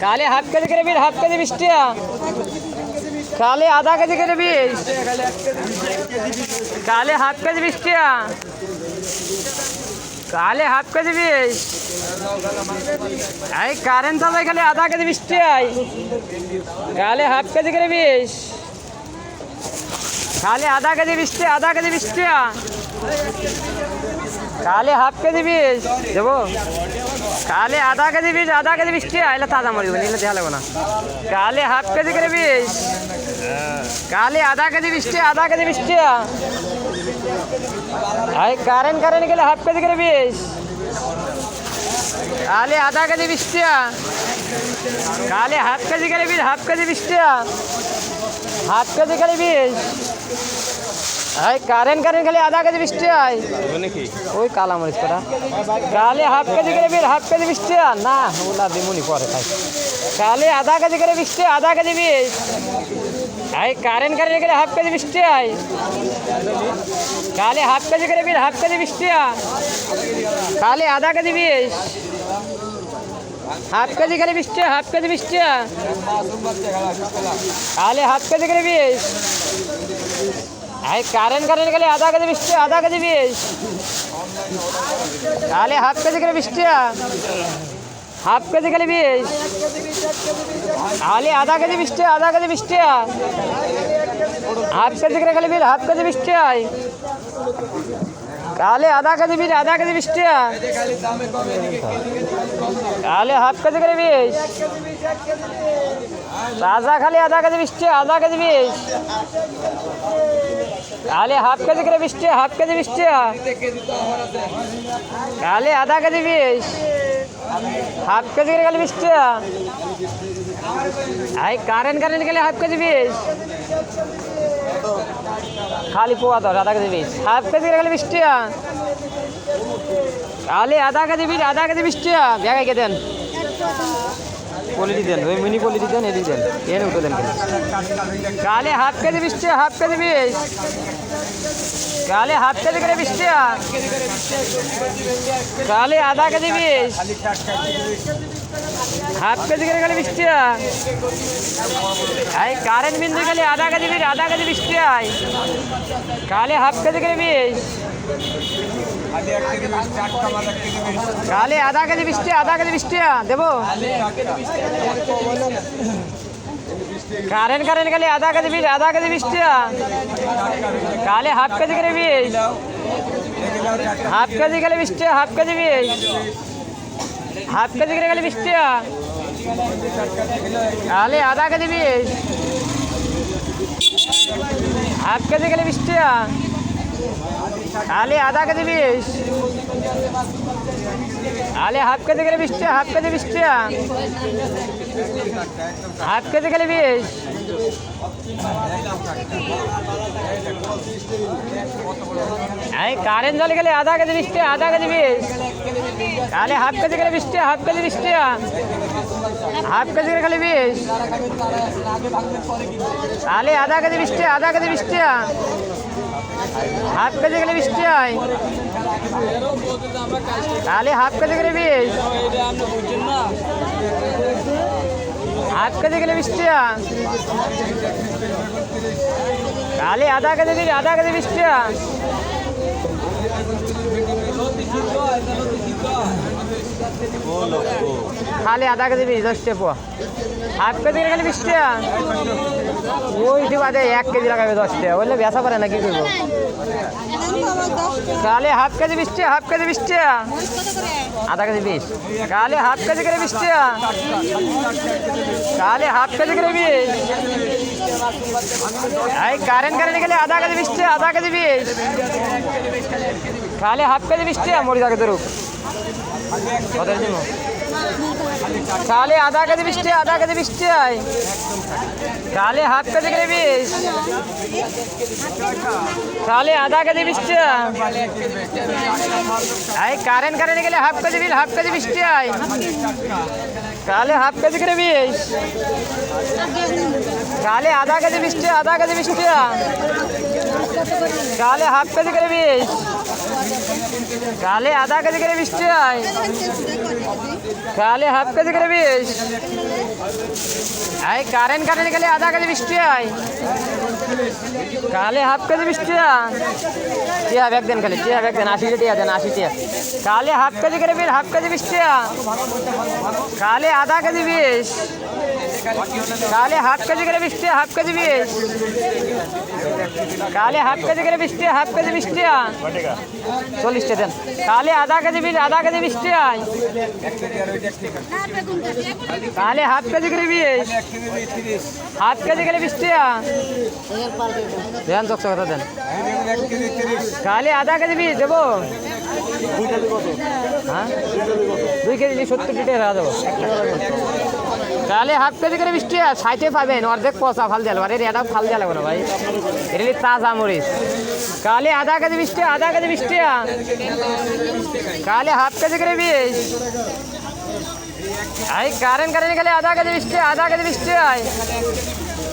কালে half KG করে বিল half KG বিশ কালে আধা কেজি করে বিশ কালে হাফ কেজি বিশ কালে হাফ কেজি বিশ এই কারেন্ট চালাই খালি আধা কেজি বিশ টাকাই কালে হাফ কেজি করে বিশ কালে আধা কেজি বিশ টাকা আধা কেজি বিশ টাকা কালে হাফ কেজি বিশ দেবো। কালে আধা কেজি বীজ, আধা কেজি বিশ টাকা এলে তাজা মরিব নিলে দেওয়া লাগবে না। কালে হাফ কেজি করে বিশ কালে আধা কেজি বিশ টাকা আধা কেজি বিশ টাকা এই কারেন্ট কারেন্ট গেলে হাফ কেজি করে বিশ কালে আধা কেজি বিশ টাকা কালে হাফ কেজি করে বিশ হাফ কেজি বিশ টাকা করে এই কারেন্ট কারেন্ট খালি আধা কেজি বিশ টাকা ওই কালা মরিচ করা কালে হাফ কেজি করে বিল হাফ কেজি বিশ টাকা না ওলা দিমুনি পরে খাই। কালে আধা কেজি করে বিশ টাকা আধা কেজি বিশ এই কারেন্ট কারেন্ট গেলে হাফ কেজি বিশ টাকাই কালে হাফ কেজি করে বিল হাফ কেজি বিশ টাকা কালে আধা কেজি বিশ হাফ কেজি করে বিশ টাকা হাফ কেজি বিশ টাকা কালে হাফ কেজি করে বিশ এই কারেন্ট কারেন্ট গেলে আধা কেজি বিশ টাকা আধা কেজি বিশ তাহলে হাফ কেজি করে বিশ টাকা হাফ কেজি গেলে বিশ তাহলে আধা কেজি বিশ টাকা আধা কেজি বিশ টাকা হাফ কেজি করে গেলে বিল হাফ কেজি বিশ টাকায় তাহলে আধা কেজি বিল আধা কেজি বিশ টাকা তাহলে হাফ কেজি করে বিশ তাজা খালি আধা কেজি বিশ টাকা আধা কেজি বিশ তাহলে হাফ কেজি করে বিশ টাকা, হাফ কেজি টাকা। তাহলে আধা কেজি বিশ। হাফ কেজি করে গেলে বিশ টাকা। এই কারেন্ট কারেন্ট গেলে হাফ কেজি বিশ। খালি পোয়া দশ আধা কেজি বিশ। হাফ কেজি করে গেলে টাকা। তাহলে আধা কেজি বিশ, আধা কেজি টাকা। ব্যাগাইকে দেন। পলিটি দেন, ওই মিনি পলিটি দেন, এদিকে দেন এনে উঠে দেন কালে হাফ কেজি বিশ টাকা হাফ কেজি বিশ কালে হাফ কেজি করে বিশ টাকা কালে আধা কেজি বিশ হাফ কেজি করে গেলে বিশ টাকা কারেন্ট বিন্দু গেলে আধা কেজি আধা কেজি বিশ টাকায় কালে হাফ কেজি করে বিশ কালে আধা কেজি বিশ টাকা আধা কেজি বিশ টাকা দেবো? কারেন্ট কারেন্ট গেলে আধা কেজি বিশ আধা কেজি বিশ টাকা কালে হাফ কেজি করে বিশ হাফ কেজি গেলে বিশ টাকা হাফ কেজি বিশ হাফ কেজি করে গেলে টাকা তাহলে আধা কেজি বিশ হাফ কেজি গেলে বিশ তাহলে আধা কেজি বিশ। তাহলে হাফ কেজি গেলে বিশ টাকা, হাফ কেজি বিশ টাকা। হাফ কেজি গেলে বিশ। এই কারেন্ট জল গেলে আধা কেজি বিশ টাকা, আধা কেজি বিশ। তাহলে হাফ কেজি গেলে বিশ টাকা, হাফ কেজি বিশ টাকা। হাফ কেজি করে খালি বিশ। তাহলে আধা কেজি বিশ টাকা, আধা কেজি বিশ টাকা। হাফ কেজি গেলে বিশ টাকায় তাহলে হাফ কেজি করে বিশ হাফ কেজি গেলে বিশ টাকা তাহলে আধা কেজি দিবি আধা কেজি বিশ টাকা খালি আধা কেজি বিশ দশ টাকা হাফ কেজি গেলে বিশ টাকা। ঠিক আছে এক কেজি লাগাবে দশ টাকা। বললে বেসা করে না, কি করব? তাহলে হাফ কেজি বিশ টাকা, হাফ কেজি বিশ টাকা। আধা কেজি বিশ। তাহলে হাফ কেজি করে বিশ টাকা। তাহলে হাফ কেজি করে বিশ। এই কারেন্ট কারেন্ট গেলে আধা কেজি বিশ টাকা, আধা কেজি বিশ। তাহলে হাফ কেজি বিশ টাকা, মরি যাকে ধরুক জন্য তাহলে আধা কেজি বিশ টাকা আধা কেজি বিশ টাকায় তাহলে হাফ কেজি করে বিশ তাহলে আধা কেজি টাকা এই কারেন্ট কারেন্ট গেলে হাফ কেজি বিল, হাফ কেজি বিশ টাকায় তাহলে হাফ কেজি করে বিশ তাহলে আধা কেজি বিশ টাকা আধা কেজি বিশ টাকা তাহলে হাফ কেজি করে বিশ তাহলে আধা কেজি করে বিশ টাকায় কালে হাফ কেজি করে বিশ এই কারেন্ট কারেন্ট গেলে আধা কেজি বৃষ্টি হয়। কালে হাফ কেজি বৃষ্টি টিয়া ব্যাগ দেন খালি, টিয়া ব্যাগ দেন, আশি টিয়া দেন, আশি টিয়া। কালে হাফ কেজি করে বিশ হাফ কেজি বৃষ্টি কালে আধা কেজি বিশ কালে হাফ কেজি করে বৃষ্টি, হাফ কেজি বিশ কালে হাফ কেজি করে বৃষ্টি, হাফ কেজি বৃষ্টি চল্লিশটা দেন। কালে আধা কেজি আধা কেজি বৃষ্টি কালে হাফ কেজি করে বিশ হাফ কেজি করে বৃষ্টি দেন চকচক কথা দেন। কালে আধা কেজি বিশ দেবো। হ্যাঁ? দুই কেজি সত্তর টাকা দেবো। তাহলে হাফ কেজি করে বৃষ্টি সাইটে পাবেন, অর্ধেক পচা ফাল দিয়ে আরে এটা ফাল লাগবে না ভাই। এটা তাজা মরিচ। কালে আধা কেজি বৃষ্টি, আধা কেজি বৃষ্টি কালে হাফ কেজি করে বিশ আই কারেন্ট কারেন্ট গেলে আধা কেজি বৃষ্টি, আধা কেজি বৃষ্টি আয়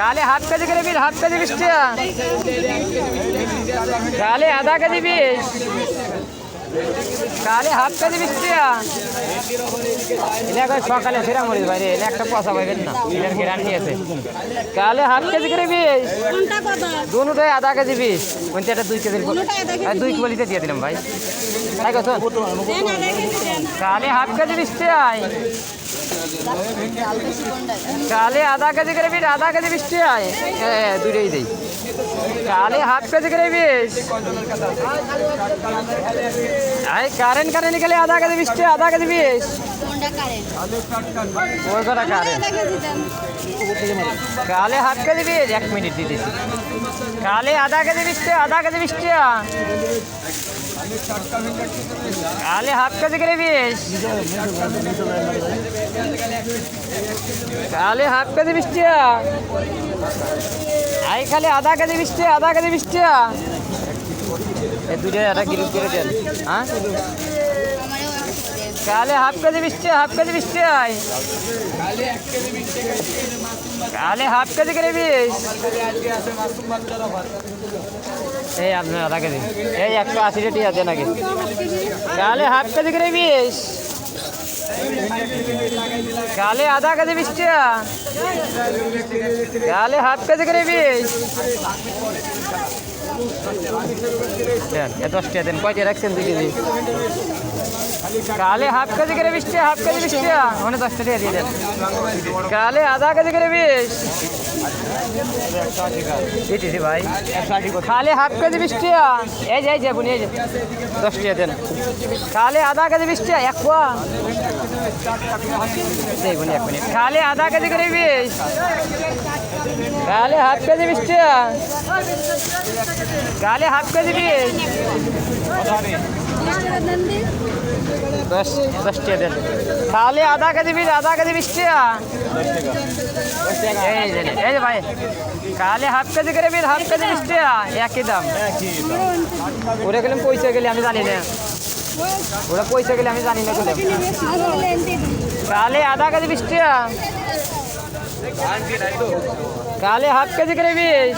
কালে হাফ কেজি করে বিশ হাফ কেজি বৃষ্টি কালে আধা কেজি বিশ কালে হাফ কেজি এনে এখন সকালে ফেরা মরিস বাইরে এটা একটা পয়সা পাইবেন না এটার গ্যারান্টি নিয়েছে। কালে হাফ কেজি করে কত? দুটাই আধা কেজি বিশ কোনটা একটা দুই কেজি দুই কলিতে দিয়ে দিলাম ভাই। তাই কথা কালে হাফ কেজি বৃষ্টি আয় কালে আধা কেজি করে আধা কেজি বৃষ্টি আয় হ্যাঁ দুইটাই দেই। কালে হাফ কেজি করে আয় কারেন্ট কারেন্ট গেলে আধা কেজি বৃষ্টি, আধা কেজি দেন কালে হাফ কেজি বিশ এক মিনিট দিতেছি। কালে আধা কেজি বৃষ্টি, আধা কেজি বৃষ্টি কালে হাফ কেজি করে বিশ। কালে হাফ কেজি বৃষ্টি আই খালি আধা কেজি বৃষ্টি, আধা কেজি বৃষ্টি এই দুটো একটা গিরুপ করে দেন হ্যাঁ কালে হাফ কেজি বৃষ্টি হাফ কেজি বৃষ্টি আয় কালে হাফ কেজি করে বিশ। এই আপনার আধা কেজি এই একশো আশি রেটি আছে নাকি? কালে হাফ কেজি করে বিশ। কালে আধা কেজি বৃষ্টি কালে হাফ কেজি করে বিশ। দেন দশ টাকা দেন, কয়টা রাখছেন দুই কেজি? কালে হাফ কেজি করে বৃষ্টি হাফ কেজি বৃষ্টি মানে দশটা টাকা দিয়ে দেন। কালে আধা কেজি করে বিশ। দিতেছি ভাই। খালে হাফ কেজি বৃষ্টি এই যে এই যে বুনি এই যে। দশ টাকা দেন। কালে আধা কেজি বৃষ্টি এক পোয়া। এই বুনি এক মিনিট। খালে আধা কেজি করে বিশ কালে হাফ কেজি বৃষ্টি কালে হাফ কেজি বিশ দশ টাকা দেন দিন দশ দশ টাকা দেন তাহলে আধা কেজি বিশ আধা কেজি বিশ টাকা এই যে এই যে ভাই কালে হাফ কেজি করে বিশ হাফ কেজি বিশ টাকা একই দাম ওরা গেলাম পয়সা গেলে আমি জানি না ওরা পয়সা গেলে আমি জানি না গেলাম কালে আধা কেজি বিশ টাকা কালে হাফ কেজি করে বিশ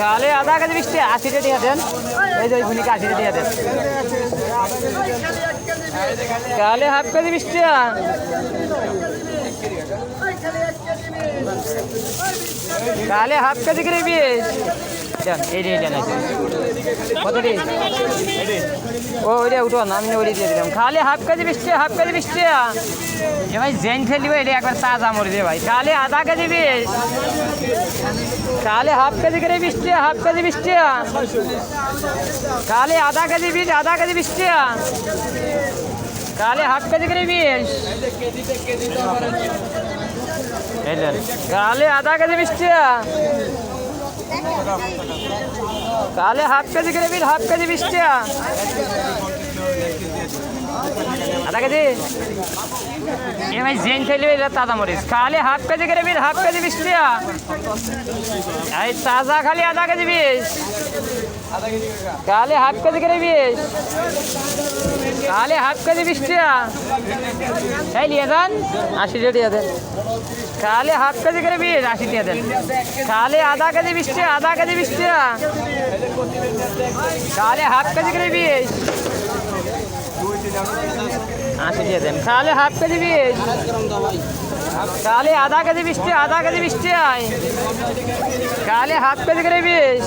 কালে আধা কেজি বিশ আশি আশি দিয়ে দেন। এই যে ওই আশি দিয়ে দেন। কালে হাফ কেজি বিশ কালে হাফ কেজি করে বিশ ও ওইটা উঠো আমি ওইটা দিয়ে দিলাম। খালি হাফ কেজি বিশ হাফ কেজি বিশ টাকা। এ জেন ফেলিব এটা একবার তাজা মরে দে ভাই। খালি আধা কেজি বিশ। কালে হাফ কেজি করে বিশ হাফ কেজি বিশ টাকা। কালে আধা কেজি বিশ, আধা কেজি বিশ টাকা। কালে হাফ কেজি করে বিশ। কালে আধা কেজি বিশ কালে হাফ কেজি বিশ হাফ কেজি বিশ টাকা আধা কেজি? এ ভাই, জেন এটা তাজা মরিচ। খালি হাফ কেজি বিশ হাফ কেজি বিশ টাকা এই তাজা খালি আধা কেজি বিশ কালে হাফ কেজি করে বিশ কালে হাফ কেজি বিশ টাকা এই নিয়ে যান, আশি টাকা দেন কালে হাফ কেজি করে বিশ, আশি টাকা দেন। কালে আধা কেজি বিশ টাকা, আধা কেজি বিশ টাকা। কালে হাফ কেজি করে বিশ। আশি দিয়ে দেন। তাহলে হাফ কেজি বিশ। তাহলে আধা কেজি বৃষ্টি আধা কেজি বৃষ্টি আয় কালে হাফ কেজি করে বিশ।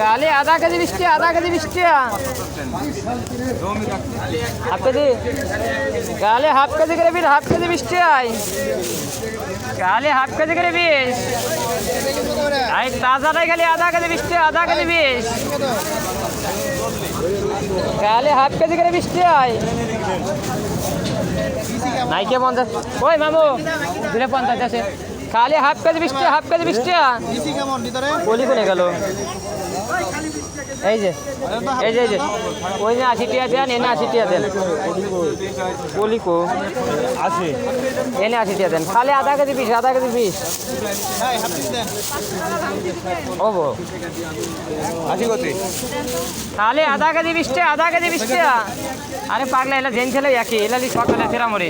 কালে আধা কেজি বৃষ্টি, আধা কেজি বৃষ্টি। Half KG. কালে হাফ কেজি করে বিশ হাফ কেজি আয়। কালে হাফ কেজি করে বিশ আই তাজাটাই খালি আধা কেজি বৃষ্টি, আধা কেজি বিশ কালে হাফ কেজি করে বৃষ্টি আয়। নাইকে পঞ্চাশ। ওই মামু, দিলে পঞ্চাশ আছে। খালি হাফ কেজি বৃষ্টি হাফ কেজি কেমন বলি কোনে গেল। এই যে এই যে এই যে ওই না আশি টিয়া দেন এনে আশি টিয়া দেন। বলি কো। আছে এনে আশি টিয়া দেন। খালি আধা কেজি বিশ আধা কেজি বিশ। হ্যাঁ হাফ পিস দেন। ও বো আশি কত। খালি আধা কেজি বৃষ্টি আধা কেজি বৃষ্টি আরে পাগলা এলা জেন ছেলে একই এলালি সকালে ফেরা মরে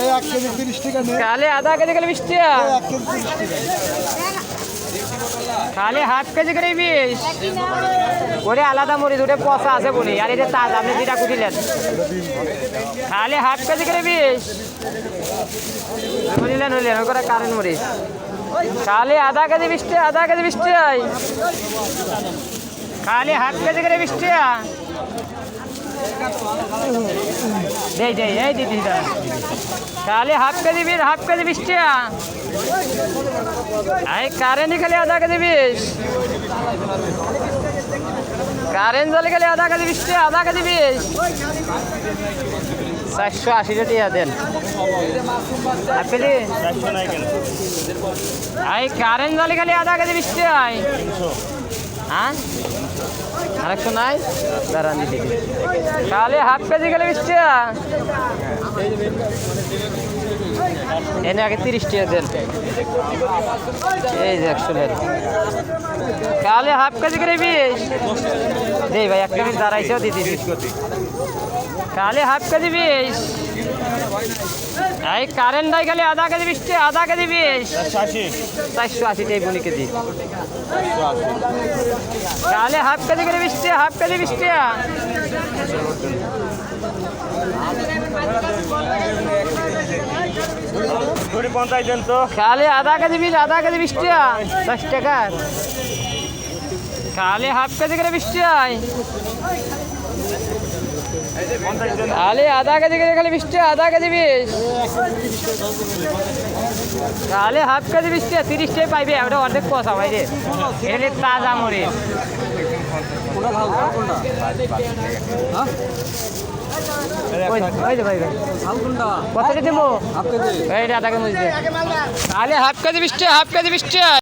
এই এক কেজি তিরিশ টাকা নে খালি আধা কেজি করে বৃষ্টি। তিরিশ টাকা খালি হাফ কেজি করে বিশ ওরে আলাদা মরিচ ওটা পচা আছে বলি আর এটা তাজা আপনি যেটা কুটিলেন খালি হাফ কেজি করে বিশ বুঝলেন হইলেন ওই করে কারেন্ট মরিচ। খালি আধা কেজি বৃষ্টি আধা কেজি বৃষ্টি হয়। খালি হাফ কেজি করে বৃষ্টি দেই দেই এই দিদি খালি হাফ কেজি বিশ হাফ কেজি বৃষ্টি এই কারেন্ট খালি আধা কেজি বিশ কারেন্ট জলে গেলে আধা কেজি টাকা, আধা কেজি বিশ চারশো আশি টাকা দেন। Half KG? এই কারেন্ট জলে গেলে আধা কেজি টাকা হ্যাঁ? আরেকশো নাই? দাঁড়ান দিদি তাহলে হাফ কেজি গেলে বিশ টাকা এনে আগে তিরিশ টাকা দেন। এই যে একশো নেন কালে হাফ কেজি করে বিশ। দেই ভাই, এক কেজি দাঁড়াইছেও দিদি কালে হাফ কেজি বিশ। এই কারেন্ট নাই খালি আধা কেজি বিশ আধা কেজি বিশ। চারশো আশি। টাই বনি কেজি। কালে হাফ কেজি করে বিশ হাফ কেজি বিশ টাকা। পঞ্চাশ দেন তো। খালি আধা কেজি বিশ আধা কেজি বিশ টাকা দশ টাকা খালি হাফ কেজি করে বিশ টাকায়। খালি আধা কেজি করে খালি বিশ আধা কেজি বিশ খালি হাফ কেজি বিশ টাকা তিরিশ টাকা পাইবে ওটা অর্ধেক পয়সা ভাই রে। এটা তাজা ভাই কত দেবো এই আধা কেজি। তাহলে হাফ কেজি বিশ